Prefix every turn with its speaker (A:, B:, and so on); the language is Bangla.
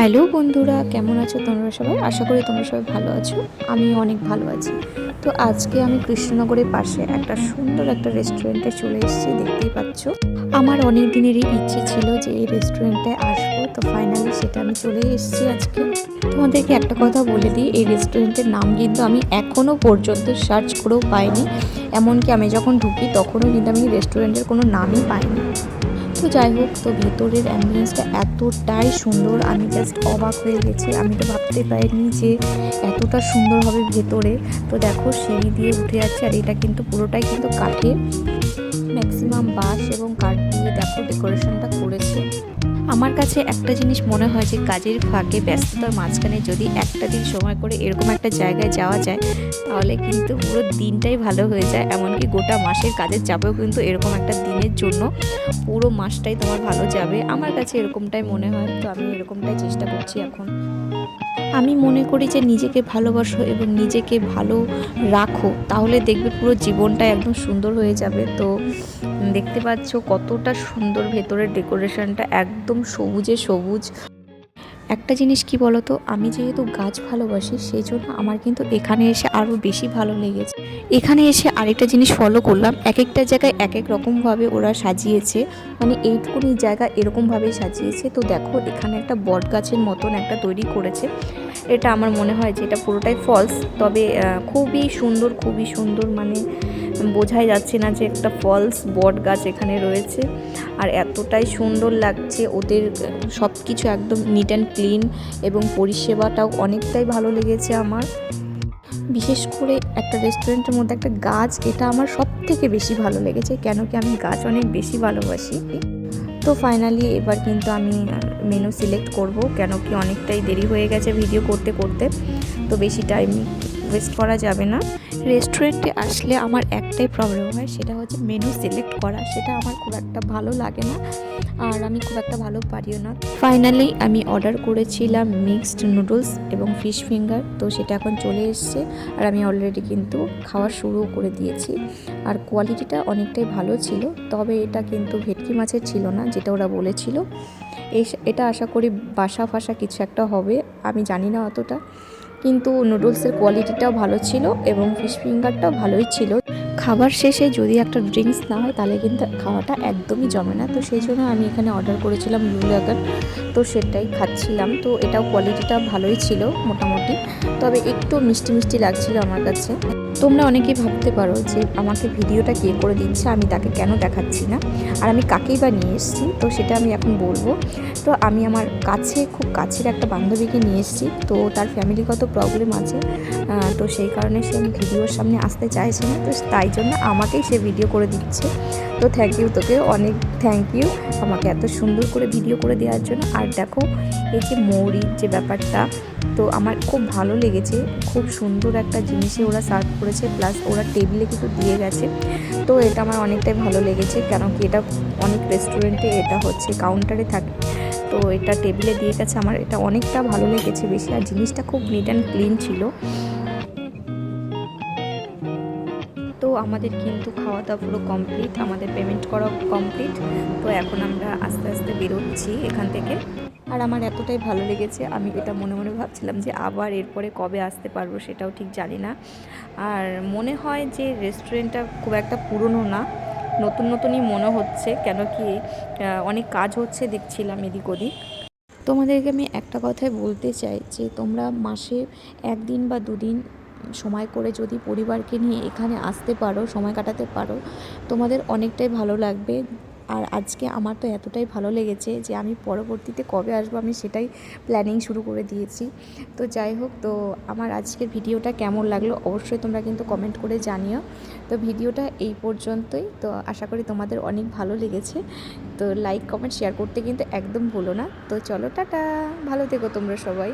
A: হ্যালো বন্ধুরা, কেমন আছো তোমরা সবাই? আশা করি তোমরা সবাই ভালো আছো। আমি অনেক ভালো আছি। তো আজকে আমি কৃষ্ণনগরের পাশে একটা সুন্দর একটা রেস্টুরেন্টে চলে এসেছি, দেখতেই পাচ্ছ। আমার অনেক দিনেরই ইচ্ছে ছিল যে এই রেস্টুরেন্টে আসব, তো ফাইনালি সেটা আমি চলে এসেছি আজকে। তোমাদেরকে একটা কথা বলে দিই, এই রেস্টুরেন্টের নাম কিন্তু আমি এখনও পর্যন্ত সার্চ করেও পাইনি। এমনকি আমি যখন ঢুকি, তখনও কিন্তু আমি রেস্টুরেন্টের কোনো নামই পাইনি। তো যাই হোক, তো ভেতরের অ্যাম্বুলেন্সটা এতটাই সুন্দর, আমি জাস্ট অবাক হয়ে গেছি। আমি তো ভাবতে পারিনি যে এতটা সুন্দর হবে ভেতরে। তো দেখো, সিঁড়ি দিয়ে উঠে যাচ্ছে আর এটা কিন্তু পুরোটাই কিন্তু কাঠের। ম্যাক্সিমাম বাস এবং কাঠ দিয়ে দেখো ডেকোরেশনটা করেছে। আমার কাছে একটা জিনিস মনে হয় যে কাজের ফাঁকে ব্যস্ততার মাঝখানে যদি একটা দিন সময় করে এরকম একটা জায়গায় যাওয়া যায়, তাহলে কিন্তু পুরো দিনটাই ভালো হয়ে যায়। এমনকি গোটা মাসের কাজের চাপেও কিন্তু এরকম একটা দিনের জন্য পুরো মাসটাই তোমার ভালো যাবে। আমার কাছে এরকমটাই মনে হয়, তো আমি এরকমটাই চেষ্টা করছি এখন। আমি মনে করি যে নিজেকে ভালোবাসো এবং নিজেকে ভালো রাখো, তাহলে দেখবে পুরো জীবনটা একদম সুন্দর হয়ে যাবে। তো দেখতে পাচ্ছ কতটা সুন্দর ভেতরের ডেকোরেশনটা, একদম সবুজে সবুজ। একটা জিনিস কি বলতো, আমি যেহেতু গাছ ভালোবাসি সেই জন্য আমার কিন্তু এখানে এসে আরও বেশি ভালো লেগেছে। এখানে এসে আরেকটা জিনিস ফলো করলাম এক একটা জায়গায় এক এক রকমভাবে ওরা সাজিয়েছে। মানে এইটুকুনি জায়গা এরকমভাবে সাজিয়েছে। তো দেখো, এখানে একটা বট গাছের মতন একটা তৈরি করেছে। এটা আমার মনে হয় যে এটা পুরোটাই ফলস তবে খুবই সুন্দর খুবই সুন্দর মানে বোঝাই যাচ্ছে না যে একটা ফলস বট গাছ এখানে রয়েছে। আর এতটাই সুন্দর লাগছে ওদের সব কিছু একদম নিট অ্যান্ড ক্লিন এবং পরিষেবাটাও অনেকটাই ভালো লেগেছে আমার। বিশেষ করে একটা রেস্টুরেন্টের মধ্যে একটা গাছ, এটা আমার সব থেকে বেশি ভালো লেগেছে, কেন কি আমি গাছ অনেক বেশি ভালোবাসি। তো ফাইনালি এবার কিন্তু আমি মেনু সিলেক্ট করব, কেন কি অনেকটাই দেরি হয়ে গেছে ভিডিও করতে করতে। তো বেশি টাইম ওয়েস্ট করা যাবে না। রেস্টুরেন্টে আসলে আমার একটাই প্রবলেম হয়, সেটা হচ্ছে মেনু সিলেক্ট করা। সেটা আমার খুব একটা ভালো লাগে না, আর আমি খুব একটা ভালো পারিও না। ফাইনালি আমি অর্ডার করেছিলাম মিক্সড নুডলস এবং ফিশ ফিঙ্গার তো সেটা এখন চলে এসছে, আর আমি অলরেডি কিন্তু খাওয়া শুরু করে দিয়েছি। আর কোয়ালিটিটা অনেকটাই ভালো ছিল, তবে এটা কিন্তু ভেটকি মাছের ছিল না, যেটা ওরা বলেছিল। এটা আশা করি বাসা ফাসা কিছু একটা হবে, আমি জানি না অতটা। কিন্তু নুডলসের কোয়ালিটিটাও ভালো ছিল এবং ফিশ ফিঙ্গারটাও ভালোই ছিল। খাবার শেষে যদি একটা ড্রিঙ্কস না হয়, তাহলে কিন্তু খাওয়াটা একদমই জমে না। তো সেই জন্য আমি এখানে অর্ডার করেছিলাম ব্লু লাগান তো সেটাই খাচ্ছিলাম। তো এটাও কোয়ালিটিটা ভালোই ছিল মোটামুটি। তবে একটু মিষ্টি মিষ্টি লাগছিল আমার কাছে। তোমরা অনেকেই ভাবতে পারো যে আমাকে ভিডিওটা কে করে দিচ্ছে, আমি তাকে কেন দেখাচ্ছি না? আর আমি কাকেই বা নিয়ে এসেছি? তো সেটা আমি এখন বলব। তো আমি আমার কাছে, খুব কাছের একটা বান্ধবীকে নিয়ে এসেছি। তো তার ফ্যামিলিগত প্রবলেম আছে। তো সেই কারণে সে আমি ভিডিওর সামনে আসতে চাইছে না। তো তাই জন্য আমাকেই সে ভিডিও করে দিচ্ছে। তো থ্যাংক ইউ তোকে অনেক থ্যাংক ইউ আমাকে এত সুন্দর করে ভিডিও করে দেওয়ার জন্য। আর দেখো, এই যে মৌরি যে ব্যাপারটা, তো আমার খুব ভালো লেগেছে, খুব সুন্দর একটা জিনিসে ওরা সার্ভ করেছে প্লাস ওরা টেবিলে কিন্তু দিয়ে গেছে। তো এটা আমার অনেকটাই ভালো লেগেছে কেন কি এটা অনেক রেস্টুরেন্টে এটা হচ্ছে কাউন্টারে থাকে। তো এটা টেবিলে দিয়ে গেছে আমার, এটা অনেকটা ভালো লেগেছে বেশি, আর জিনিসটা খুব নিট অ্যান্ড ক্লিন ছিল। তো আমাদের কিন্তু খাওয়া দাওয়া পুরো কমপ্লিট আমাদের পেমেন্ট করা কমপ্লিট তো এখন আমরা আস্তে আস্তে বেরোচ্ছি এখান থেকে। আর আমার এতটাই ভালো লেগেছে, আমি এটা মনে মনে ভাবছিলাম যে আবার এরপরে কবে আসতে পারব সেটাও ঠিক জানি না। আর মনে হয় যে রেস্টুরেন্টটা খুব একটা পুরনো না, নতুন নতুনই মনে হচ্ছে, কেন কি অনেক কাজ হচ্ছে দেখছিলাম এদিক ওদিক। তোমাদেরকে আমি একটা কথাই বলতে চাই যে তোমরা মাসে একদিন বা দুদিন সময় করে যদি পরিবারকে নিয়ে এখানে আসতে পারো, সময় কাটাতে পারো, তোমাদের অনেকটাই ভালো লাগবে। আর আজকে আমার তো এতটাই ভালো লেগেছে যে আমি পরবর্তীতে কবে আসব আমি সেটাই প্ল্যানিং শুরু করে দিয়েছি। তো যাই হোক, তো আমার আজকের ভিডিওটা কেমন লাগল অবশ্যই তোমরা কিন্তু কমেন্ট করে জানিও। তো ভিডিওটা এই পর্যন্তই, তো আশা করি তোমাদের অনেক ভালো লেগেছে। তো লাইক কমেন্ট শেয়ার করতে কিন্তু একদম ভুলো না। তো চলো, টাটা। ভালো থেকো তোমরা সবাই।